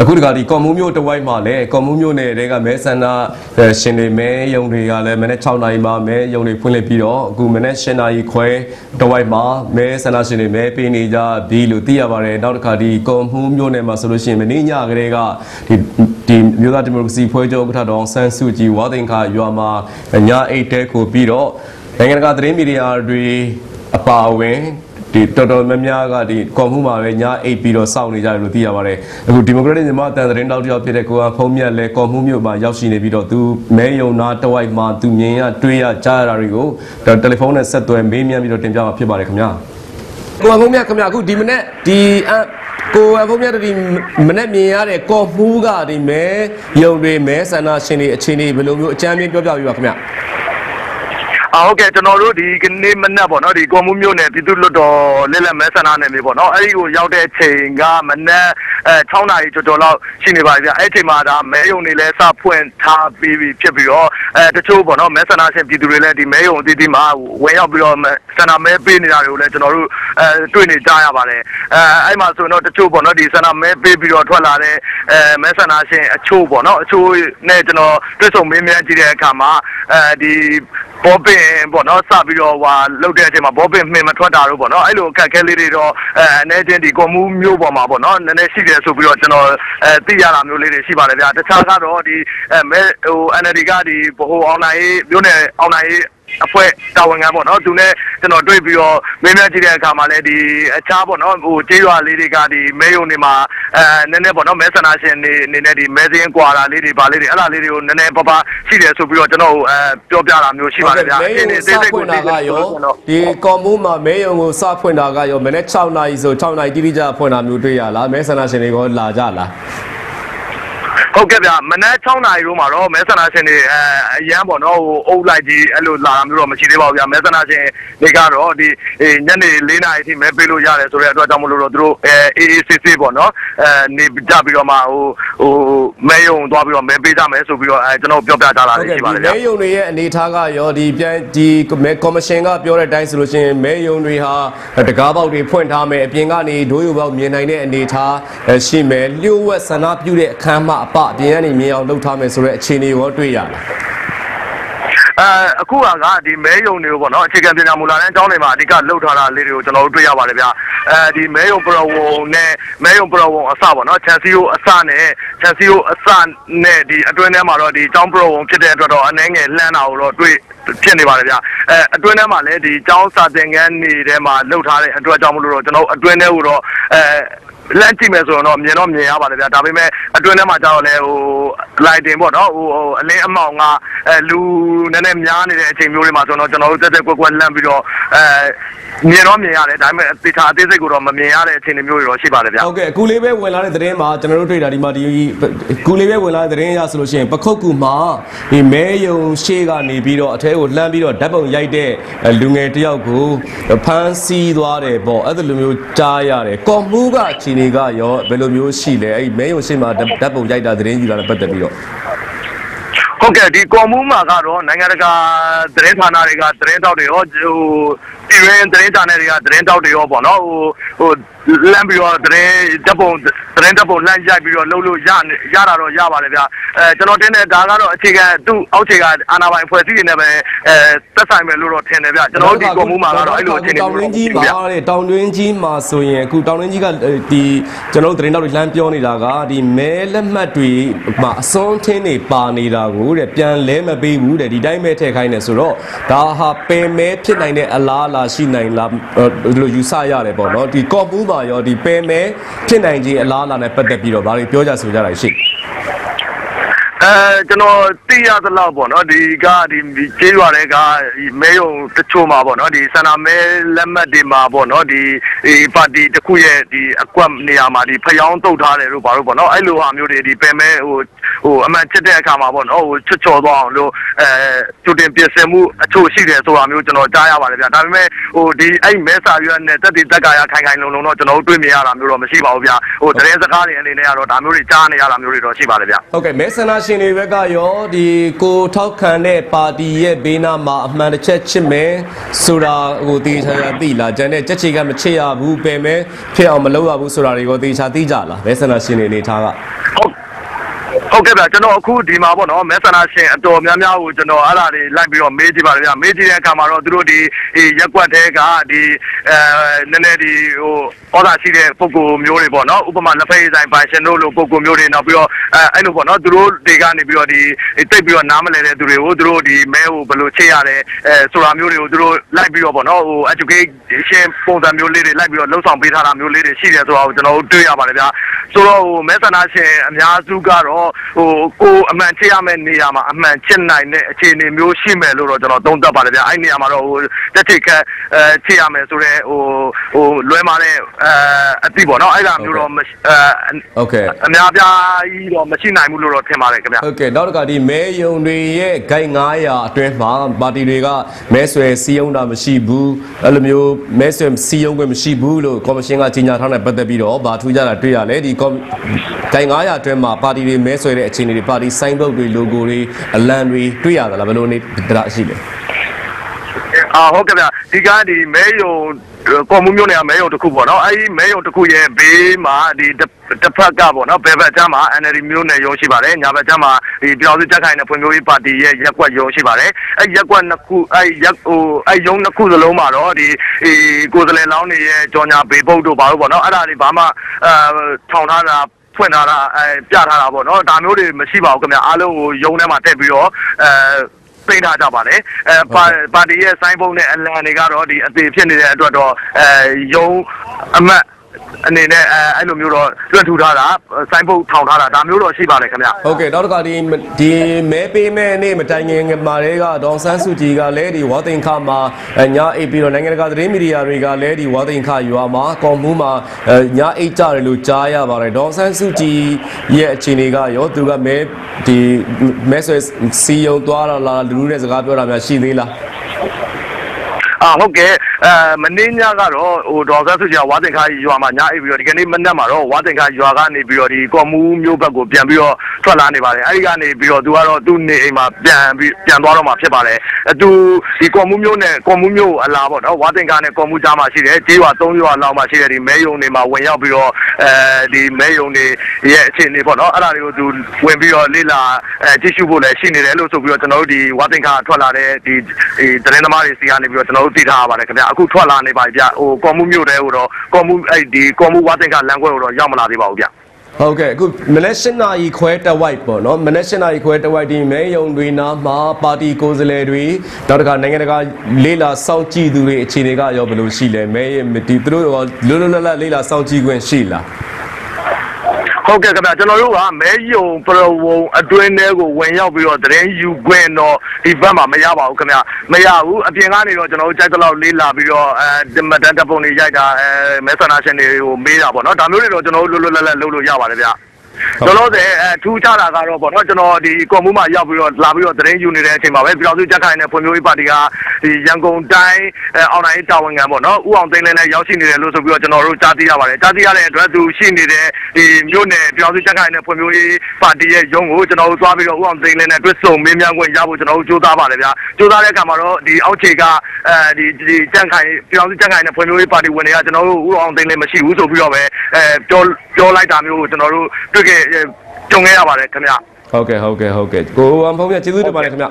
အခုတခါဒီကော်မူးမျိုးတဝိုက်မှာလည်းကော်မူးမျိုးနယ်တွေကမဲဆန္ဒရှင်တွေမဲယုံတွေကလည်းမနေ့6နာရီမှာမဲယုံတွေဖွင့်လှစ်ပြီးတော့အခုမနေ့7နာရီခွဲတဝိုက်မှာမဲဆန္ဒရှင်တွေမဲပေးနေကြပြီလို့သိရပါတယ်နောက်တစ်ခါဒီကော်မူးမျိုးနယ်မှာဆိုလို့ရှိရင်မနေ့ညကလေးကဒီဒီမြို့သားဒီမိုကရေစီဖွဲ့ချုပ်ဥက္ကဋ္ဌတော်ဆန်းစုကြည်ဝါသင်္ခါရွာမှာညအိတ်တဲကိုပြီးတော့နိုင်ငံတကာသတင်းမီဒီယာတွေအပါအဝင် ဒီတော်တော်များများကဒီကွန်မှုမှာပဲညအိတ်ပြီးတော့စောင့်နေကြတယ်လို့သိရပါတယ်အခုဒီမိုကရက်တစ်မြန်မာတန်သတင်းတောက်တယောက်ဖြစ်တဲ့ကိုကဖုံးမြတ်လဲကွန်မှုမြို့မှာရောက်ရှိနေပြီးတော့သူမဲယုံနာတဝိုက်မှာသူမြင်ရတွေ့ရကြားရတာတွေကိုတယ်လီဖုန်းနဲ့ဆက်သွယ်မေးမြန်းပြီးတော့တင်ပြမှာဖြစ်ပါတယ်ခင်ဗျာကိုကဖုံးမြတ်ခင်ဗျာအခုဒီမနေ့ဒီအကိုအဖုံးမြတ်တို့ဒီမနေ့မြင်ရတဲ့ကော်မှုကဒီမဲယုံတွေမဲဆန္ဒရှင်တွေအခြေအနေဘယ်လိုမျိုးအကြမ်းပြင်းပြောပြပြပါခင်ဗျာ အာဟုတ်ကဲ့ကျွန်တော်တို့ဒီကနေ့မနက်ပေါ့နော်ဒီကွန်မှုမျိုးနဲ့ပြည်သူ့လွတ်တော်လက်လက်မဲဆန္ဒနယ်မြေပေါ့နော်အဲ့ဒီကိုရောက်တဲ့ချိန်ကမနက်အဲ6နာရီကျော်ကျော်လောက်ရှိနေပါပြီဗျအဲ့ချိန်မှာဒါမဲယုံတွေလည်းစဖွင့်ထားပြီးပြီဖြစ်ပြီးတော့အဲတချို့ပေါ့နော်မဲဆန္ဒရှင်ပြည်သူတွေလည်းဒီမဲယုံအသီးသီးမှာဝင်ရောက်ပြီးတော့ဆန္ဒမဲပေးနေတာတွေကိုလည်းကျွန်တော်တို့အဲတွေ့နေကြရပါတယ်အဲအဲ့မှာဆိုတော့တချို့ပေါ့နော်ဒီဆန္ဒမဲပေးပြီးတော့ထွက်လာတဲ့အဲမဲဆန္ဒရှင်အချို့ပေါ့နော်အချို့နဲ့ကျွန်တော်တွေ့ဆုံမေးမြန်းကြည့်တဲ့အခါမှာအဲဒီ ဘောပင်ပေါ့နော်စပြီးတော့ဟွာလုတ်တဲ့အချိန်မှာဘောပင်မှင်မထွက်တာတို့ပေါ့နော်အဲ့လိုအခက်အခဲလေးတွေတော့အဲအနေချင်းဒီကွန်မူးမျိုးပေါ်မှာပေါ့နော်နည်းနည်းရှိတယ်ဆိုပြီးတော့ကျွန်တော်အဲသိရတာမျိုးလေးတွေရှိပါတယ်ဗျာတခြားကတော့ဒီအဲမဲဟို NLD ကဒီဘိုအောင်နိုင်ရေးမျိုးနဲ့အောင်နိုင်ရေး အဖွဲ့တာဝန်ခံပေါ့နော်သူနဲ့ကျွန်တော်တွေ့ပြီးတော့မင်းများကြည့်တဲ့အခါမှာလည်းဒီအခြားပေါ့နော်ဟိုကျေးရွာလေးတွေကဒီမဲယုံတွေမှာအဲနည်းနည်းပေါ့နော်မဲဆန္ဒရှင်တွေအနေနဲ့ဒီမဲစင်းကွာတာလေးတွေပါလေးတွေအဲ့ဒါလေးတွေကိုနည်းနည်းပပရှိတယ်ဆိုပြီးတော့ကျွန်တော်အဲပြောပြတာမျိုးရှိပါတယ်ဗျာမဲယုံကိုစဖွင့်တာကရောဒီကော်မူးမှာမဲယုံကိုစဖွင့်တာကရောမနေ့6နာရီဆို6နာရီတိတိကျဖွင့်တာမျိုးတွေ့ရလားမဲဆန္ဒရှင်တွေကလာကြလား ဟုတ်ကဲ့ဗျမနက်6နာရီတို့မှာတော့မဲဆန္ဒရှင်တွေအဲအရန်ပေါ့နော်ဟိုအုပ်လိုက်ကြီးအဲ့လိုလာတာမျိုးတော့မရှိသေးပါဘူးဗျမဲဆန္ဒရှင်တွေကတော့ဒီညနေ4နာရီအထိမဲပေးလို့ရတယ်ဆိုတဲ့အတွက်ကြောင့်မလို့တော့သူတို့အဲအေးအေးဆေးဆေးပေါ့နော်အဲနေကြပြီးတော့မှဟိုဟိုမဲယုံသွားပြီးတော့မဲပေးကြမယ်ဆိုပြီးတော့အဲကျွန်တော်ပြောပြကြတာလေးရှိပါတယ်ဗျမဲယုံတွေရဲ့အနေထားကရောဒီပြန်ဒီမဲကော်မရှင်ကပြောတဲ့အတိုင်းဆိုလို့ရှိရင်မဲယုံတွေဟာတကားပေါက်တွေဖွင့်ထားမယ်အပြင်ကနေဒိုးယူပေါက်မြင်နိုင်တဲ့အနေထားရှိမယ်လျှို့ဝှက်ဆန္ဒပြုတဲ့အခမ်းအပအပြင်ကနေမြင်အောင်လုပ်ထားမယ်ဆိုတဲ့အခြေအနေရောတွေ့ရလားအဲအခုကဒီမဲယုံတွေကိုပေါ့နော်အခြေခံပညာမူလာတဲ့အကြောင်းတွေမှာအဓိကလှုပ်ထားတာလေးတွေကိုကျွန်တော်တို့တွေ့ရပါတယ်ဗျအဲဒီမဲယုံပရဝုံနဲ့မဲယုံပရဝုံအစပေါ့နော်ချန်စီယိုအစနဲ့ချန်စီယိုအစနဲ့ဒီအတွင်းထဲမှာတော့ဒီကျောင်းပရဝုံဖြစ်တဲ့အတွက်တော့အနှဲငယ်လှမ်းတာကိုတော့တွေ့ဖြစ်နေပါတယ်ဗျအဲအတွင်းထဲမှာလည်းဒီကျောင်းစာသင်ခန်းနေထဲမှာလှုပ်ထားတဲ့အတွက်ကြောင့်မလို့တော့ကျွန်တော်အတွင်းထဲကိုတော့အဲ လမ်းကြည့်မယ်ဆိုတော့မြင်တော့မြင်ရပါတယ်ဗျာဒါပေမဲ့အတွင်းထဲမှာကျတော့လေဟိုလိုက်တင်ပေါ့နော်ဟိုအလင်းအမောင်ကအဲလူနည်းနည်းများနေတဲ့အချိန်မျိုးတွေမှာဆိုတော့ကျွန်တော်တို့တက်တက်ကွက်ကွက်လန့်ပြီးတော့အဲမြင်တော့မြင်ရတယ်ဒါပေမဲ့တေချာအသေးစိတ်ကိုတော့မမြင်ရတဲ့အခြေအနေမျိုးတွေတော့ရှိပါတယ်ဗျာဟုတ်ကဲ့အခုလေးပဲဝင်လာတဲ့သတင်းမှာကျွန်တော်တို့တွေ့တာဒီမှာဒီအခုလေးပဲဝင်လာတဲ့သတင်းအရဆိုလို့ရှိရင်ပခုတ်ကူမှာဒီမဲယုံရှေ့ကနေပြီးတော့အထဲကိုလှမ်းပြီးတော့ဓာတ်ပုံရိုက်တဲ့လူငယ်တယောက်ကိုဖမ်းဆီးသွားတယ်ပေါ့အဲ့လိုမျိုးကြားရတယ်ကော်မှုကခြေနေကရောဘယ်လိုမျိုးရှိလဲအဲ့မဲယုံရှေ့မှာဓာတ်ပုံရိုက်တာသတင်းယူတာနဲ့ပတ်သက်ပြီးတော့ဟုတ်ကဲ့ဒီကွန်မူးမှာကတော့နိုင်ငံတကာသတင်းဌာနတွေကသတင်းတောက်တွေရောဟို ပြည်ရင်းသတင်းဌာနတွေကသတင်းတောက်တွေရောပေါ့နော်ဟိုဟိုလမ်းပြီးတော့သတင်းတပ်ပုံသတင်းတပ်ပုံလမ်းရိုက်ပြီးတော့လှုပ်လို့ရရတာတော့ရပါတယ်ဗျအဲကျွန်တော်တင်တဲ့ဒါကတော့အခြေခံသူ့အောက်ခြေကအာနာပိုင်ဖွဲ့စည်းနေတယ်ပဲအဲသက်ဆိုင်မယ်လို့တော့ထင်တယ်ဗျကျွန်တော်တို့ဒီကွန်မူးမှာကတော့အဲ့လိုအခြေအနေတောင်တွင်းကြီးမှာတဲ့တောင်တွင်းကြီးမှာဆိုရင်အခုတောင်တွင်းကြီးကဒီကျွန်တော်တို့သတင်းတောက်တွေလှမ်းပြောနေတာကဒီမဲလက်မှတ်တွေမှာအစွန်းထင်းတွေပါနေတာကိုတဲ့ပြန်လဲမပေးဘူးတဲ့ဒီတိုင်းပဲထည့်ခိုင်းတယ်ဆိုတော့ဒါဟာပယ်မဲဖြစ်နိုင်တဲ့အလားအလာရှိနိုင်လားဒီလိုယူဆရတယ်ပေါ့နော်ဒီကော့ပူးမှာရောဒီပယ်မဲဖြစ်နိုင်ခြင်းအလားအလာနဲ့ပတ်သက်ပြီးတော့ဗာတွေပြောကြဆိုကြတာရှိတယ် အဲကျွန်တော်သိရသလောက်ပေါ့နော်ဒီကဒီကျေးရွာတွေကဒီမဲယုံတချို့မှာပေါ့နော်ဒီဆန္ဒမဲလက်မှတ်တွေမှာပေါ့နော်ဒီဒီပါတီတစ်ခုရဲ့ဒီအကွက်နေရာမှာဒီဖျောင်းတုတ်ထားတယ်လို့ပါလို့ပေါ့နော်အဲ့လိုဟာမျိုးတွေဒီပင်မဲဟိုဟိုအမှန်ချစ်တဲ့အခါမှာပေါ့နော်ဟိုချွတ်ချော်သွားအောင်လို့အဲကျူတင်ပြင်ဆင်မှုအချို့ရှိတယ်ဆိုတာမျိုးကျွန်တော်ကြားရပါတယ်ဗျာဒါပေမဲ့ဟိုဒီအဲ့မဲစာရွက်နဲ့တက်တည်တက်ကရာခိုင်ခိုင်လုံလုံတော့ကျွန်တော်တို့တွေ့မြင်ရတာမျိုးတော့မရှိပါဘူးဗျာဟိုသတင်းစကားတွေအနေနဲ့ကတော့ဒါမျိုးတွေကြားနေရတာမျိုးတွေတော့ရှိပါတယ်ဗျာဟုတ်ကဲ့မဲဆန္ဒရှင်ရှင်တွေဘက်ကရောဒီကိုထောက်ခံတဲ့ပါတီရဲ့ဘေးနားမှာအမှန်တစ်ချက်ချစ်မယ်ဆိုတာဟိုတေချာချာသိလားကျန်တဲ့ကြက်ချေကမချစ်ရဘူးပယ်မယ်ဖြစ်အောင်မလုပ်ရဘူးဆိုတာတွေကိုတေချာသိကြလားမဲဆန္ဒရှင်တွေအနေထားကဟုတ် ဟုတ်ကဲ့ဗျာကျွန်တော်အခုဒီမှာပေါ့နော်မဲဆန္ဒရှင်အတော်များများကိုကျွန်တော်အဲ့ဒါတွေလိုက်ပြီးတော့မေးကြည့်ပါတယ်ဗျာမေးကြည့်တဲ့အခါမှာတော့သူတို့ဒီဒီရက်ကွက်တဲကဒီအဲနည်းနည်းဒီဟိုဩဇာရှိတဲ့ပုံကိုမျိုးတွေပေါ့နော်ဥပမာလက်ဖက်ရည်ဆိုင်ပိုင်ရှင်တို့လိုပုံကိုမျိုးတွေနောက်ပြီးတော့အဲအဲ့လိုပေါ့နော်သူတို့တွေကနေပြီးတော့ဒီတိတ်ပြီးတော့နားမလဲတဲ့သူတွေကိုသူတို့ဒီမဲကိုဘယ်လိုချိတ်ရတယ်အဲဆိုတာမျိုးတွေကိုသူတို့လိုက်ပြီးတော့ပေါ့နော်ဟို education ပုံစံမျိုးလေးတွေလိုက်ပြီးတော့လှုပ်ဆောင်ပေးထားတာမျိုးလေးတွေရှိတယ်ဆိုတာကိုကျွန်တော်တို့တွေ့ရပါတယ်ဗျာ ဆိုတော့ဟိုမဲဆန္ဒရှင်အများစုကတော့ဟိုကိုအမှန်ချစ်ရမယ့်နေရာမှာအမှန်ချစ်နိုင်တဲ့အခြေအနေမျိုးရှိမယ်လို့တော့ကျွန်တော်သုံးသပ်ပါတယ်ဗျာအဲ့နေရာမှာတော့ဟိုတက်ချိတ်ခက်အဲချစ်ရမယ်ဆိုတော့ဟိုဟိုလွဲမာတဲ့အဲအတိပေါ့နော်အဲ့ဒါမျိုးတော့မရှိအဲဟုတ်ကဲ့အများပြားကြီးတော့မရှိနိုင်ဘူးလို့တော့ထင်ပါတယ်ခင်ဗျာဟုတ်ကဲ့နောက်တစ်ခါဒီမဲယုံတွေရဲ့ဂိုက်900အတွင်းမှာပါတီတွေကမဲဆွယ်စီးယုံတာမရှိဘူးအဲ့လိုမျိုးမဲဆွယ်စီးယုံခွင့်မရှိဘူးလို့ကော်မရှင်ကကြေညာထားတဲ့ပတ်သက်ပြီးတော့ဗာထူးကြတာတွေ့ရလဲဒီကော်ဂိုက်900အတွင်းမှာပါတီတွေမဲဆွယ်တဲ့အခြေအနေတွေပါတီစိုင်းဘုတ်တွေ logo တွေအလံတွေတွေ့ရသလားဘယ်လိုနေတာရှိလဲအာဟုတ်ကဲ့ဗျဒီကဒီမဲယုံ ကော်မှုမျိုးနေမဲယုံတစ်ခုပေါ့နော်အဲဒီမဲယုံတစ်ခုရဲ့ဘေးမှာဒီတစ်ဖက်ကပေါ့နော်ဘယ်ဘက်ကျမ်းမှာ NLD မျိုးနယ်ရုံးရှိပါတယ်ညာဘက်ကျမ်းမှာဒီပြည်တော်စုကြက်ခိုင်တဲ့ဖွံ့ဖြိုးရေးပါတီရဲ့ရက်ကွက်ရုံးရှိပါတယ်အဲဒီရက်ကွက်နှစ်ခုအဲဒီရက်ဟိုအဲဒီရုံးနှစ်ခုစလုံးမှာတော့ဒီဒီကိုယ်စလဲလောင်းတွေရဲ့ကြော်ညာဘေပုတ်တို့ပါလို့ပေါ့နော်အဲ့ဒါတွေဘာမှအဲထောင်ထားတာဖွင့်ထားတာအဲပြထားတာပေါ့နော်ဒါမျိုးတွေမရှိပါဘူးခင်ဗျအားလုံးကိုရုံးထဲမှာထည့်ပြီးတော့အဲ သိမ်းထားကြပါတယ်အဲပါပါတီရဲ့စိုင်းပုံးနဲ့အလံတွေကတော့ဒီအသေးဖြစ်နေတဲ့အတွက်တော့အဲယုံအမတ် အနေနဲ့အဲအဲ့လိုမျိုးတော့လွှတ်ထူထားတာစိုင်းပုတ်ထောင်ထားတာဒါမျိုးတော့ရှိပါတယ်ခင်ဗျဟုတ်ကဲ့နောက်တစ်ခါဒီဒီမဲပေးမဲ့နေ့မတိုင်ခင်မှာတွေကဒေါန်ဆန်းစုကြည်ကလည်းဒီဝါသိန်ခမှာအဲညာအိပ်ပြီးတော့နိုင်ငံတကာသတင်းမီဒီယာတွေကလည်းဒီဝါသိန်ခရွာမှာကော်မှုမှာအဲညာအိပ်ကြတယ်လို့ကြားရပါတယ်ဒေါန်ဆန်းစုကြည်ရဲ့အခြေအနေကရောသူကမဲဒီမဲဆွဲစီယုံသွားတော့လားလူလူနဲ့စကားပြောတာများရှိသေးလားအာဟုတ်ကဲ့အဲမင်းညကတော့ဟိုဒေါ်ဆန်းစုကြည်ကဝါသင်္ခါရွာမှာညအိပ်ပြီးတော့ဒီကနေ့မနက်မှာတော့ဝါသင်္ခါရွာကနေပြီးတော့ဒီကော်မူးမျိုးဘက်ကိုပြန်ပြီးတော့ထွက်လာနေပါတယ်အဲဒီကနေပြီးတော့သူကတော့သူ့နေအိမ်မှာပြန်ပြီးပြန်သွားတော့မှာဖြစ်ပါတယ်အဲသူဒီကော်မူးမျိုးနဲ့ကော်မူးမျိုးအလားပေါ့နော်ဝါသင်္ခါနဲ့ကော်မူးကြားမှာရှိတယ်ကျေးရွာ၃ရွာလောက်မှာရှိတယ်ဒီမဲယုံတွေမှာဝင်ရောက်ပြီးတော့အဲဒီမဲယုံတွေရဲ့အခြေအနေပေါ့နော်အဲ့ဒါတွေကိုသူဝင်ပြီးတော့လေ့လာအဲကြည့်ရှုဖို့လည်းရှိနေတယ်လို့ဆိုပြီးတော့ကျွန်တော်တို့ဒီဝါသင်္ခါထွက်လာတဲ့ဒီဒီသတင်းသမားတွေစီကနေပြီးတော့ကျွန်တော်တို့သိထားရပါတယ်ခင်ဗျအခုထွက်လာနေပါပြီဗျဟိုကော်မှုမျိုးတဲဟိုတော့ကော်မှုအဲ့ဒီကော်မှုဝါသင်္ခါလမ်းခွဲဟိုတော့ရောက်မလာသေးပါဘူးဗျဟုတ်ကဲ့အခုမနက်၈နာရီခွဲတဝိုက်ပေါ့နော်မနက်၈နာရီခွဲတဝိုက်ဒီမဲယုံတွေနာမှာပါတီကိုယ်စားလှယ်တွေနောက်တစ်ခါနိုင်ငံတကာလေးလာစောင့်ကြည့်သူတွေအခြေအနေကရောဘယ်လိုရှိလဲမဲရဲ့ဒီသူတို့ရောလွတ်လွတ်လပ်လပ်လေးလာစောင့်ကြည့်ခွင့်ရှိလား ဟုတ်ကဲ့ခင်ဗျကျွန်တော်တို့ကမဲယုံပရဝုံအတွင်းထဲကိုဝင်ရောက်ပြီးတော့တရင်ယူခွင့်တော့ဒီဘက်မှာမရပါဘူးခင်ဗျမရဘူးအပြင်ကနေတော့ကျွန်တော်တို့ကြိုက်တဲ့လောက်လေးလာပြီးတော့အဲဒီမတန်တပ်ပုံတွေရိုက်တာအဲမဲဆန္ဒရှင်တွေကိုမေးတာပေါ့နော်ဒါမျိုးတွေတော့ကျွန်တော်တို့လွတ်လွတ်လပ်လပ်လုပ်လို့ရပါတယ်ဗျ ကျွန်တော်တို့အဲထူးခြားတာကတော့ပေါ့နော်ကျွန်တော်ဒီကွန်မူးမှာရောက်ပြီးတော့လာပြီးတော့တရင်ယူနေတဲ့အချိန်မှာပဲပြည်တော်စုကြက်ခိုင်နဲ့ဖွံ့ဖြိုးရေးပါတီကဒီရန်ကုန်တိုင်းအဲအောင်နိုင်တာဝန်ခံပေါ့နော်ဥအောင်သိန်းလည်းလည်းရောက်ရှိနေတယ်လို့ဆိုပြီးတော့ကျွန်တော်တို့ကြားသိရပါတယ်ကြားသိရတဲ့အတွက်သူရှိနေတဲ့ဒီမြို့နယ်ပြည်တော်စုကြက်ခိုင်နဲ့ဖွံ့ဖြိုးရေးပါတီရဲ့ရုံးကိုကျွန်တော်တို့သွားပြီးတော့ဥအောင်သိန်းလည်းနဲ့တွစ်ဆုံမင်းမြန်းခွင့်ရဖို့ကျွန်တော်တို့ကြိုးစားပါတယ်ဗျာကြိုးစားတဲ့အခါမှာတော့ဒီအောက်ခြေကအဲဒီဒီကြက်ခိုင်ပြည်တော်စုကြက်ခိုင်နဲ့ဖွံ့ဖြိုးရေးပါတီဝင်တွေကကျွန်တော်တို့ဥအောင်သိန်းလည်းမရှိဘူးဆိုပြီးတော့ပဲအဲပြောပြောလိုက်တာမျိုးကိုကျွန်တော်တို့တွေ့ခဲ့ကြုံခဲ့ရပါတယ်ခင်ဗျဟုတ်ကဲ့ဟုတ်ကဲ့ဟုတ်ကဲ့ကိုအမ်ဖုံးပြကျေးဇူးတင်ပါတယ်ခင်ဗျ